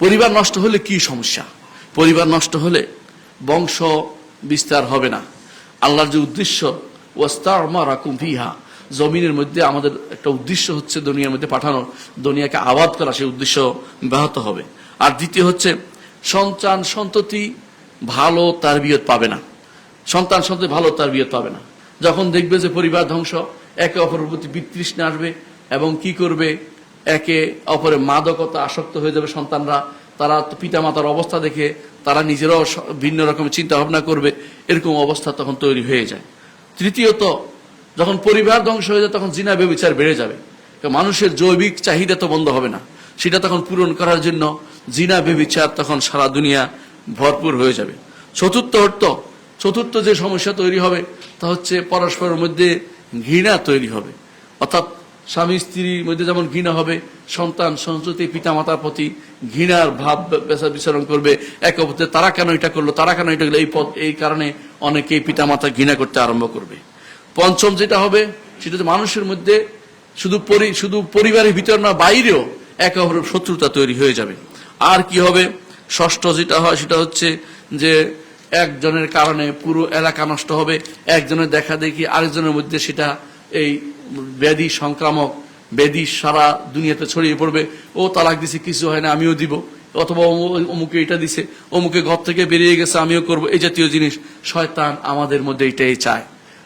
পরিবার নষ্ট হলে কি সমস্যা? পরিবার নষ্ট হলে বংশ বিস্তার হবে না। আল্লাহর যে উদ্দেশ্য ওয়াস্তারমা জমিনের মধ্যে আমাদের একটা উদ্দেশ্য হচ্ছে দুনিয়ার মধ্যে পাঠানো, দুনিয়াকে আবাদ করা, সেই উদ্দেশ্য ব্যাহত হবে। আর দ্বিতীয় হচ্ছে, সন্তান সন্ততি ভালো তার বিয়ত পাবে না। সন্তান সন্ততি ভালো তার বিয়ত পাবে না। যখন দেখবে যে পরিবার ধ্বংস, একে অপরের প্রতি বিতৃষ্ণা আসবে এবং কি করবে? একে অপরে মাদকতা আসক্ত হয়ে যাবে সন্তানরা। তারা পিতামাতার অবস্থা দেখে তারা নিজেরাও ভিন্ন রকমের চিন্তা ভাবনা করবে, এরকম অবস্থা তখন তৈরি হয়ে যায়। তৃতীয়ত, যখন পরিবার ধ্বংস হয়ে যায়, তখন জিনা ব্যবচার বেড়ে যাবে। মানুষের জৈবিক চাহিদা তো বন্ধ হবে না। সেটা তখন পূরণ করার জন্য জিনা ব্যবচার তখন সারা দুনিয়া ভরপুর হয়ে যাবে। চতুর্থ অর্থ চতুর্থ যে সমস্যা তৈরি হবে, তা হচ্ছে পরস্পরের মধ্যে ঘৃণা তৈরি হবে। অর্থাৎ স্বামী স্ত্রীর মধ্যে যেমন ঘৃণা হবে, সন্তান, সন্ততি পিতা মাতার প্রতি ঘৃণার ভাব বেচা বিচরণ করবে। এক অপরতে তারা কেন এটা করল, তারা কেন এটা করল? এই পথ, এই কারণে অনেকেই পিতা মাতা ঘৃণা করতে আরম্ভ করবে। পঞ্চম যেটা হবে, সেটা মানুষের মধ্যে শুধু শুধু পরিবারের ভিতর না, বাইরেও একে অপরের শত্রুতা তৈরি হয়ে যাবে। আর কি হবে? ষষ্ঠ যেটা হয়, সেটা হচ্ছে যে একজনের কারণে পুরো এলাকা নষ্ট হবে, একজনের দেখা দেখি আরেকজনের মধ্যে সেটা এই ব্যাধি, সংক্রামক, ব্যাধি সারা দুনিয়াতে ছড়িয়ে পড়বে। ও তালাক দিছে, কিছু হয় না, আমিও দিব। অথবা অমু- অমুকে এটা দিছে, অমুকে ঘর থেকে বেরিয়ে গেছে, আমিও করব। এই জাতীয় জিনিস শয়তান আমাদের মধ্যে এটাই চায়।